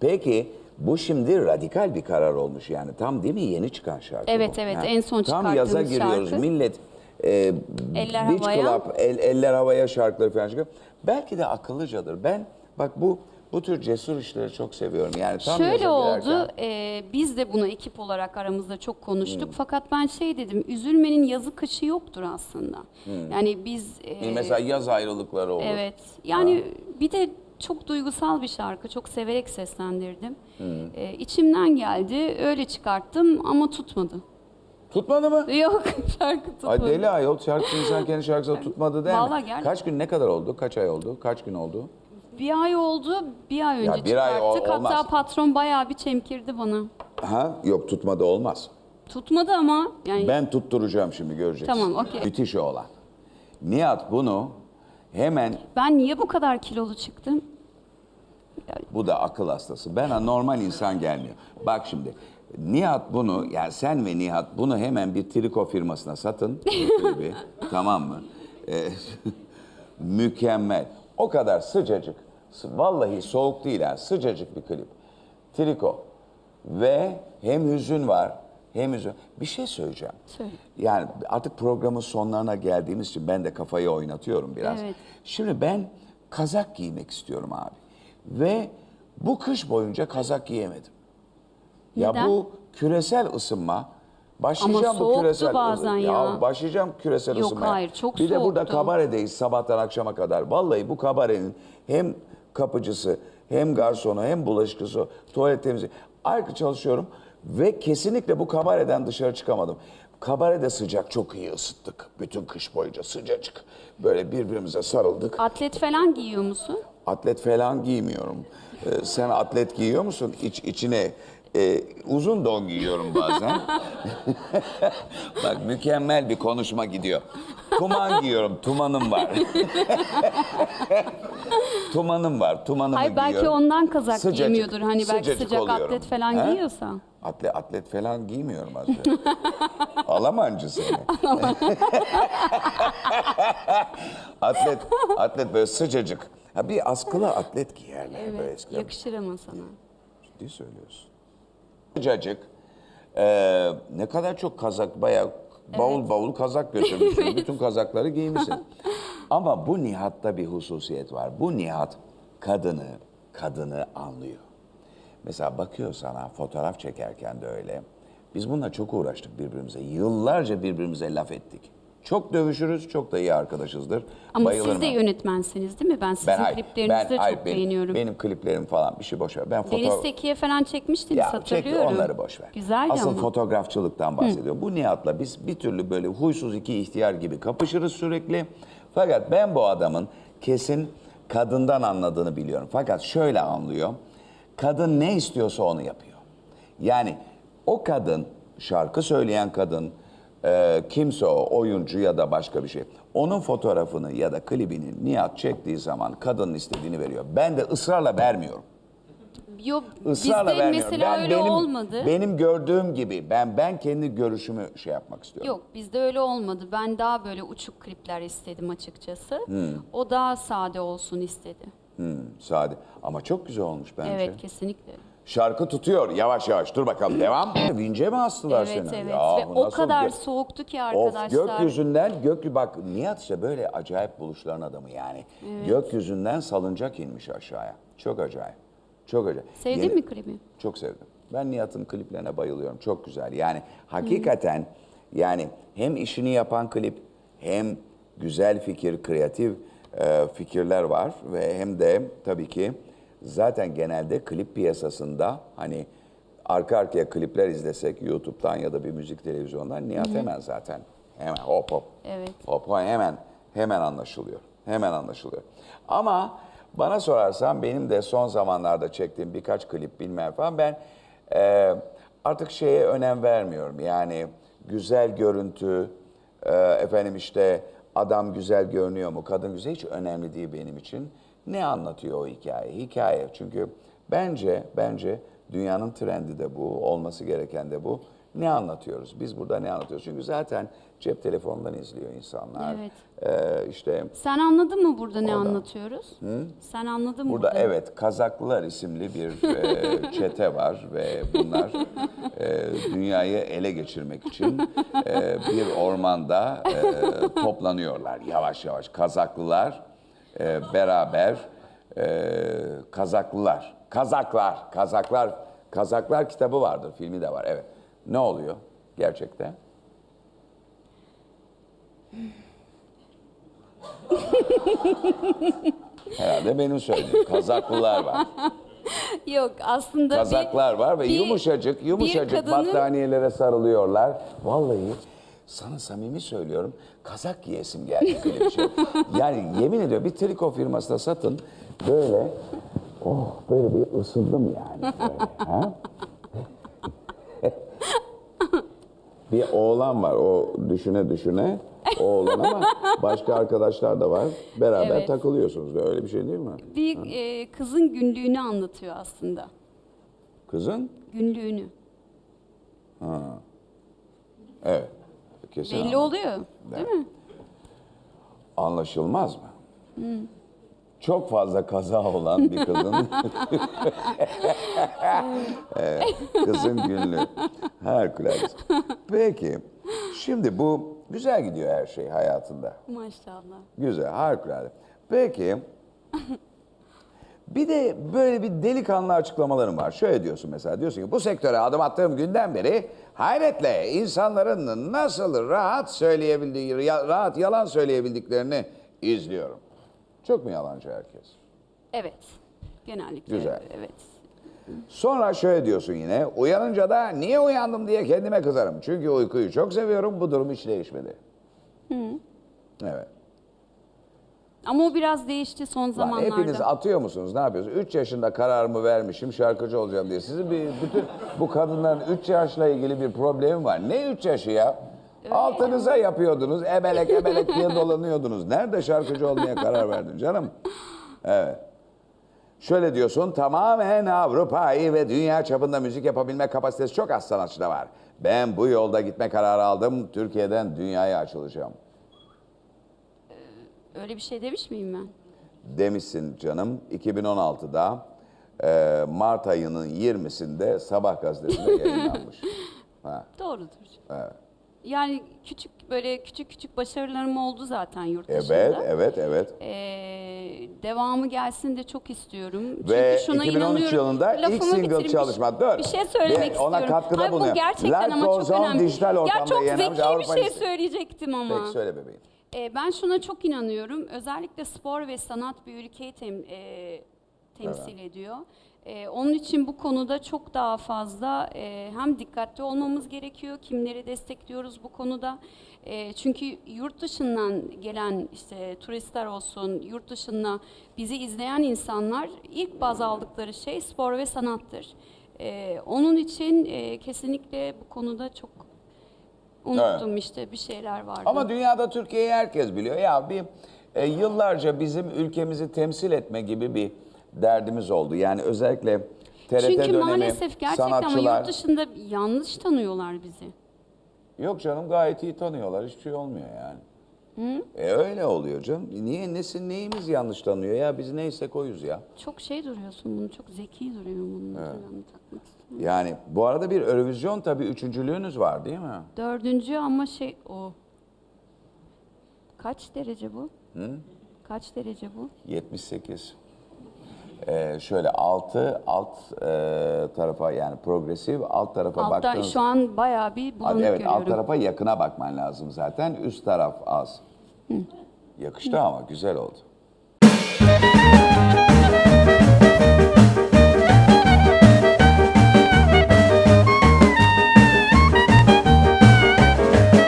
Peki bu şimdi radikal bir karar olmuş yani tam değil mi yeni çıkan şarkı Evet, bu. evet, en son Tam yaza çıkarttığımız giriyoruz şarkı. millet e, Eller Beach havaya. Club, el- eller havaya şarkıları falan çıkıyor. Belki de akıllıcadır. Ben bak bu bu tür cesur işleri çok seviyorum. Yani tam Şöyle oldu, e, biz de bunu ekip olarak aramızda çok Hmm. konuştuk. Fakat ben şey dedim, üzülmenin yazı kışı yoktur aslında. Yani biz... e, Mesela yaz ayrılıkları olur. Evet, yani bir de çok duygusal bir şarkı, çok severek seslendirdim. Hmm. E, içimden geldi, öyle çıkarttım ama tutmadı. Tutmadı mı? Yok, şarkı tutmadı. Ay deli ayol şarkısı insan kendi şarkısını tutmadı değil mi? Vallahi gerçekten. Kaç gün ne kadar oldu? Kaç ay oldu? Kaç gün oldu? Bir ay oldu, bir ay önce bir ay ol- olmaz. Hatta patron bayağı bir çemkirdi bana. Ha yok tutmadı olmaz. Tutmadı ama yani Ben tutturacağım şimdi göreceksin. Tamam, okey. Müthiş olan. Nihat bunu hemen ben niye bu kadar kilolu çıktım? Bu da akıl hastası. Ben normal insan gelmiyor. Bak şimdi Nihat bunu yani sen ve Nihat bunu hemen bir triko firmasına satın. klibi. tamam mı? Ee, mükemmel. O kadar sıcacık. Vallahi soğuk değil yani sıcacık bir klip. Triko. Ve hem hüzün var hem hüzün. Bir şey söyleyeceğim. Söyle. Yani artık programın sonlarına geldiğimiz için ben de kafayı oynatıyorum biraz. Evet. Şimdi ben kazak giymek istiyorum abi. Ve bu kış boyunca kazak giyemedim. Ya Neden? bu küresel ısınma başlayacağım Ama bu küresel bazen ya. başlayacağım küresel Yok, ısınmaya. hayır, çok Bir de burada soğuktu. kabaredeyiz sabahtan akşama kadar. Vallahi bu kabarenin hem kapıcısı hem garsonu hem bulaşıkçısı tuvalet temizliği ayrı çalışıyorum ve kesinlikle bu kabareden dışarı çıkamadım. Kabarede sıcak çok iyi ısıttık. Bütün kış boyunca sıcacık. Böyle birbirimize sarıldık. Atlet falan giyiyor musun? Atlet falan giymiyorum. Ee, sen atlet giyiyor musun? İç, içine e, uzun don giyiyorum bazen. Bak mükemmel bir konuşma gidiyor. Tuman giyiyorum, tumanım var. tumanım var, tumanımı Hayır belki giyiyorum. ondan kazak Sıcacık, giyemiyordur. Hani belki sıcacık sıcak oluyorum. atlet falan He? giyiyorsa. Atlet, atlet falan giymiyorum aslında. Alamancı seni. atlet, atlet böyle sıcacık. Ha bir askılı atlet giyerler böyle Evet, eskiden. yakışır ama sana. Ciddi söylüyorsun. Sıcacık. Ee, ne kadar çok kazak bayağı bavul bavul kazak götürmüşsün. Bütün kazakları giymişsin. Ama bu Nihat'ta bir hususiyet var. Bu Nihat kadını, kadını anlıyor. Mesela bakıyor sana fotoğraf çekerken de öyle. Biz bununla çok uğraştık birbirimize. Yıllarca birbirimize laf ettik. Çok dövüşürüz, çok da iyi arkadaşızdır. Ama Bayılırım siz de ben. yönetmensiniz değil mi? Ben sizin hayır, kliplerinizi ben- de hayır, çok benim, beğeniyorum. Benim kliplerim falan bir şey boş ver. Ben Deniz foto... Seki'ye falan çekmiştiniz Ya hatırlıyorum. onları boş ver. Güzeldi Asıl ama. fotoğrafçılıktan bahsediyor. Bu Nihat'la biz bir türlü böyle huysuz iki ihtiyar gibi kapışırız sürekli. Fakat ben bu adamın kesin kadından anladığını biliyorum. Fakat şöyle anlıyor. Kadın ne istiyorsa onu yapıyor. Yani o kadın, şarkı söyleyen kadın, e, kimse o, oyuncu ya da başka bir şey. Onun fotoğrafını ya da klibini Nihat çektiği zaman kadının istediğini veriyor. Ben de ısrarla vermiyorum. Yok Israrla bizde vermiyorum. mesela ben öyle benim, olmadı. Benim gördüğüm gibi ben ben kendi görüşümü şey yapmak istiyorum. Yok bizde öyle olmadı. Ben daha böyle uçuk klipler istedim açıkçası. Hmm. O daha sade olsun istedi. Hmm, sade. Ama çok güzel olmuş bence. Evet kesinlikle. Şarkı tutuyor yavaş yavaş. Dur bakalım devam. Vince mi astılar Evet seni? evet Ya ve bu o nasıl kadar gö- soğuktu ki Of arkadaşlar. gökyüzünden gök bak Nihat işte böyle acayip buluşların adamı yani. Gökyüzünden salıncak inmiş aşağıya. Çok acayip. Çok acayip. Sevdin Yeni- mi klibi? Çok sevdim. Ben Nihat'ın kliplerine bayılıyorum. Çok güzel. Yani hakikaten yani hem işini yapan klip hem güzel fikir, kreatif e, fikirler var ve hem de tabii ki zaten genelde klip piyasasında hani arka arkaya klipler izlesek YouTube'dan ya da bir müzik televizyondan Nihat hemen zaten hemen hop hop. Evet. Hop hop, hemen hemen anlaşılıyor. Hemen anlaşılıyor. Ama bana sorarsan benim de son zamanlarda çektiğim birkaç klip bilmem falan ben e, artık şeye önem vermiyorum. Yani güzel görüntü, e, efendim işte adam güzel görünüyor mu, kadın güzel hiç önemli değil benim için. Ne anlatıyor o hikaye? Hikaye çünkü bence bence dünyanın trendi de bu, olması gereken de bu. Ne anlatıyoruz? Biz burada ne anlatıyoruz? Çünkü zaten cep telefonundan izliyor insanlar. Evet. Ee, işte Sen anladın mı burada ne Orada. anlatıyoruz? Sen anladın mı Burada burada? evet Kazaklılar isimli bir e, çete var ve bunlar e, dünyayı ele geçirmek için e, bir ormanda e, toplanıyorlar yavaş yavaş. Kazaklılar e, beraber e, Kazaklılar, Kazaklar, Kazaklar, Kazaklar kitabı vardır, filmi de var. Evet. Ne oluyor gerçekten? Herhalde benim söylediğim Kazaklılar var. Yok aslında bir- Kazaklar var ve bir- yumuşacık yumuşacık bir kadının- battaniyelere sarılıyorlar. Vallahi sana samimi söylüyorum kazak giyesim geldi böyle bir şey. Yani yemin ediyorum bir triko firmasına satın böyle oh böyle bir ısındım yani. Böyle, ha? Bir oğlan var o düşüne düşüne oğlan ama başka arkadaşlar da var. Beraber Evet. takılıyorsunuz da öyle bir şey değil mi? bir e, kızın günlüğünü anlatıyor aslında. Kızın? Günlüğünü. Evet. Kesin Belli anladım. oluyor değil mi? Anlaşılmaz mı? Çok fazla kaza olan bir kızın Evet, kızın günlüğü. Harikulade. Peki, şimdi bu güzel gidiyor her şey hayatında. Maşallah. Güzel, harikulade. Peki, bir de böyle bir delikanlı açıklamaların var. Şöyle diyorsun mesela, diyorsun ki bu sektöre adım attığım günden beri hayretle insanların nasıl rahat söyleyebildiği, rahat yalan söyleyebildiklerini izliyorum. Çok mu yalancı herkes? Evet. Genellikle Güzel. evet. Sonra şöyle diyorsun yine, uyanınca da niye uyandım diye kendime kızarım. Çünkü uykuyu çok seviyorum, bu durum hiç değişmedi. Evet. Ama o biraz değişti son Lan zamanlarda. hepiniz atıyor musunuz? Ne yapıyorsunuz? 3 yaşında kararımı vermişim şarkıcı olacağım diye. Sizin bir bütün bu kadınların 3 yaşla ilgili bir problemi var. Ne 3 yaşı ya? Altınıza yapıyordunuz. Ebelek ebelek diye dolanıyordunuz. Nerede şarkıcı olmaya karar verdin canım? Evet. Şöyle diyorsun, tamamen Avrupa'yı ve dünya çapında müzik yapabilme kapasitesi çok az sanatçıda var. Ben bu yolda gitme kararı aldım. Türkiye'den dünyaya açılacağım. Öyle bir şey demiş miyim ben? demişsin canım 2016'da e, Mart ayının 20'sinde Sabah gazetesinde yayınlanmış. Ha, Doğrudur. evet. Yani küçük böyle küçük küçük başarılarım oldu zaten yurt dışında. Evet, evet, evet. Ee, devamı gelsin de çok istiyorum. Ve Çünkü şuna 2013 inanıyorum. yılında ilk Lafımı single bitireyim. çalışma. Dur. Bir şey söylemek Bir ona istiyorum. katkıda Hayır, bulunuyor. Bu gerçekten ama çok önemli. dijital ya ortamda çok yayınlanmış zeki bir Avrupa şey listesi. söyleyecektim ama. Peki söyle bebeğim. Ee, ben şuna çok inanıyorum. Özellikle spor ve sanat bir ülkeyi tem- e, temsil ediyor. Ee, onun için bu konuda çok daha fazla e, hem dikkatli olmamız gerekiyor. Kimleri destekliyoruz bu konuda. E, çünkü yurt dışından gelen işte turistler olsun, yurt dışında bizi izleyen insanlar ilk baz aldıkları şey spor ve sanattır. E, onun için e, kesinlikle bu konuda çok unuttum işte bir şeyler vardı. Ama dünyada Türkiye'yi herkes biliyor. Ya bir e, yıllarca bizim ülkemizi temsil etme gibi bir derdimiz oldu. Yani özellikle TRT Çünkü dönemi maalesef gerçekten ama sanatçılar... yurt dışında yanlış tanıyorlar bizi. Yok canım gayet iyi tanıyorlar. Hiçbir şey olmuyor yani. E öyle oluyor canım. Niye nesin neyimiz yanlış tanıyor ya? Biz neyse koyuz ya. Çok şey duruyorsun bunu, çok zeki duruyor bunu. Ben takmak istiyorum. Yani bu arada bir Eurovision tabii üçüncülüğünüz var değil mi? Dördüncü ama şey o. Kaç derece bu? Kaç derece bu? 78. Ee, şöyle altı alt e, tarafa yani progresif alt tarafa Altta baktığınız şu an bayağı bir bulanık evet görüyorum. alt tarafa yakına bakman lazım zaten. Üst taraf az. Yakıştı ama güzel oldu.